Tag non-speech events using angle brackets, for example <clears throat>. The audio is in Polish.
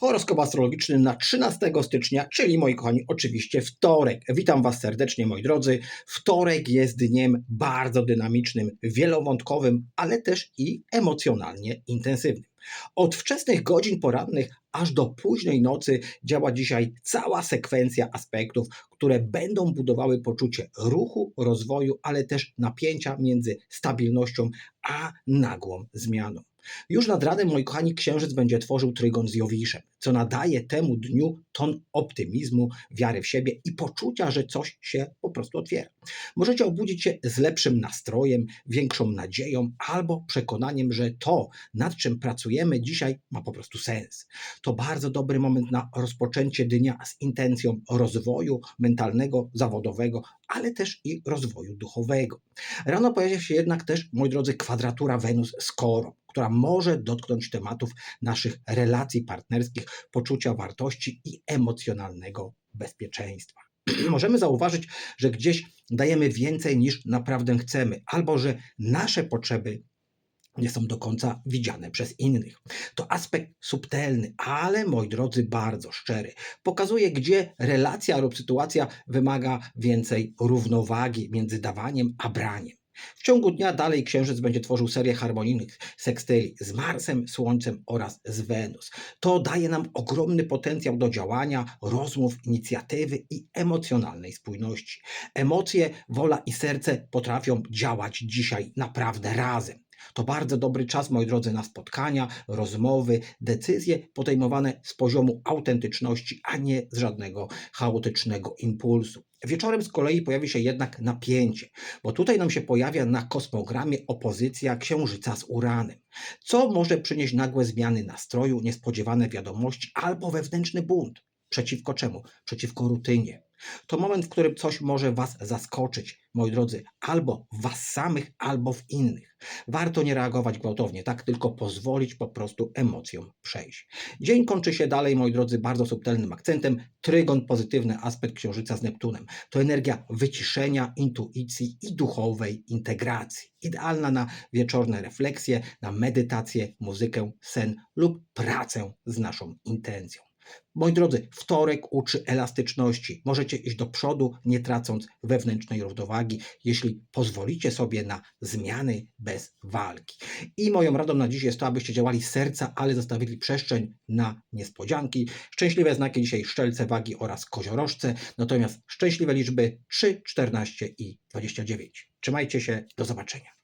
Horoskop astrologiczny na 13 stycznia, czyli moi kochani, oczywiście wtorek. Witam Was serdecznie, moi drodzy. Wtorek jest dniem bardzo dynamicznym, wielowątkowym, ale też i emocjonalnie intensywnym. Od wczesnych godzin porannych aż do późnej nocy działa dzisiaj cała sekwencja aspektów, które będą budowały poczucie ruchu, rozwoju, ale też napięcia między stabilnością a nagłą zmianą. Już nad ranem, moi kochani, księżyc będzie tworzył trygon z Jowiszem, co nadaje temu dniu ton optymizmu, wiary w siebie i poczucia, że coś się po prostu otwiera. Możecie obudzić się z lepszym nastrojem, większą nadzieją albo przekonaniem, że to, nad czym pracujemy dzisiaj, ma po prostu sens. To bardzo dobry moment na rozpoczęcie dnia z intencją rozwoju mentalnego, zawodowego, ale też i rozwoju duchowego. Rano pojawia się jednak też, moi drodzy, kwadratura Wenus z Korą, która może dotknąć tematów naszych relacji partnerskich, poczucia wartości i emocjonalnego bezpieczeństwa. <clears throat> Możemy zauważyć, że gdzieś dajemy więcej niż naprawdę chcemy, albo że nasze potrzeby nie są do końca widziane przez innych. To aspekt subtelny, ale moi drodzy, bardzo szczery. Pokazuje, gdzie relacja lub sytuacja wymaga więcej równowagi między dawaniem a braniem. W ciągu dnia dalej Księżyc będzie tworzył serię harmonijnych sekstyli z Marsem, Słońcem oraz z Wenus. To daje nam ogromny potencjał do działania, rozmów, inicjatywy i emocjonalnej spójności. Emocje, wola i serce potrafią działać dzisiaj naprawdę razem. To bardzo dobry czas, moi drodzy, na spotkania, rozmowy, decyzje podejmowane z poziomu autentyczności, a nie z żadnego chaotycznego impulsu. Wieczorem z kolei pojawi się jednak napięcie, bo tutaj nam się pojawia na kosmogramie opozycja Księżyca z Uranem, co może przynieść nagłe zmiany nastroju, niespodziewane wiadomości albo wewnętrzny bunt. Przeciwko czemu? Przeciwko rutynie. To moment, w którym coś może Was zaskoczyć, moi drodzy, albo w Was samych, albo w innych. Warto nie reagować gwałtownie, tak tylko pozwolić po prostu emocjom przejść. Dzień kończy się dalej, moi drodzy, bardzo subtelnym akcentem. Trygon, pozytywny aspekt Księżyca z Neptunem. To energia wyciszenia, intuicji i duchowej integracji. Idealna na wieczorne refleksje, na medytację, muzykę, sen lub pracę z naszą intencją. Moi drodzy, wtorek uczy elastyczności. Możecie iść do przodu, nie tracąc wewnętrznej równowagi, jeśli pozwolicie sobie na zmiany bez walki. I moją radą na dziś jest to, abyście działali z serca, ale zostawili przestrzeń na niespodzianki. Szczęśliwe znaki dzisiaj szczelce, wagi oraz koziorożce, natomiast szczęśliwe liczby 3, 14 i 29. Trzymajcie się, do zobaczenia.